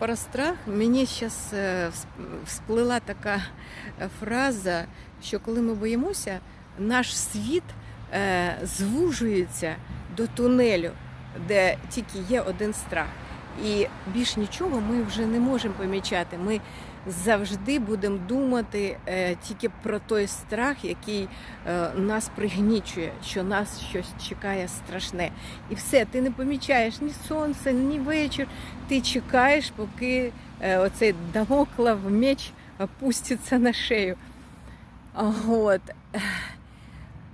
Про страх мені зараз всплила така е, фраза, що коли ми боїмося, наш світ е, звужується до тунелю, де тільки є один страх. І більш нічого ми вже не можемо помічати. Ми завжди будемо думати е, тільки про той страх, який е, нас пригнічує, що нас щось чекає страшне. І все, ти не помічаєш ні сонце, ні вечір. Ти чекаєш, поки е, оцей дамоклав меч опуститься на шею. От.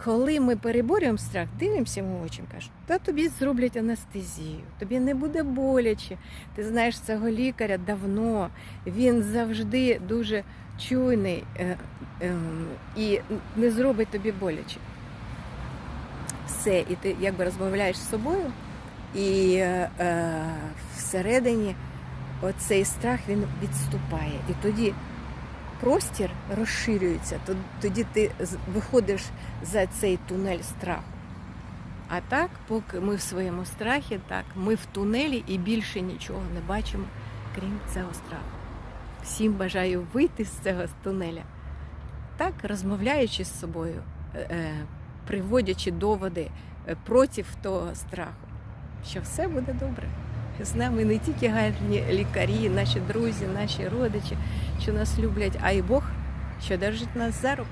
Коли ми переборюємо страх, дивимося в очі, кажуть, та тобі зроблять анестезію, тобі не буде боляче. Ти знаєш цього лікаря давно, він завжди дуже чуйний е, е, і не зробить тобі боляче. Все, і ти якби розмовляєш з собою, і е, всередині оцей страх він відступає. І тоді простір розширюється, то- тоді ти виходиш за цей тунель страху. А так, поки ми в своєму страхі, так, ми в тунелі і більше нічого не бачимо, крім цього страху. Всім бажаю вийти з цього тунеля, так, розмовляючи з собою, е, е, приводячи доводи е, проти того страху, що все буде добре. З нами не тільки гарні лікарі, наші друзі, наші родичі, що нас люблять, а й Бог, що держить нас за руку.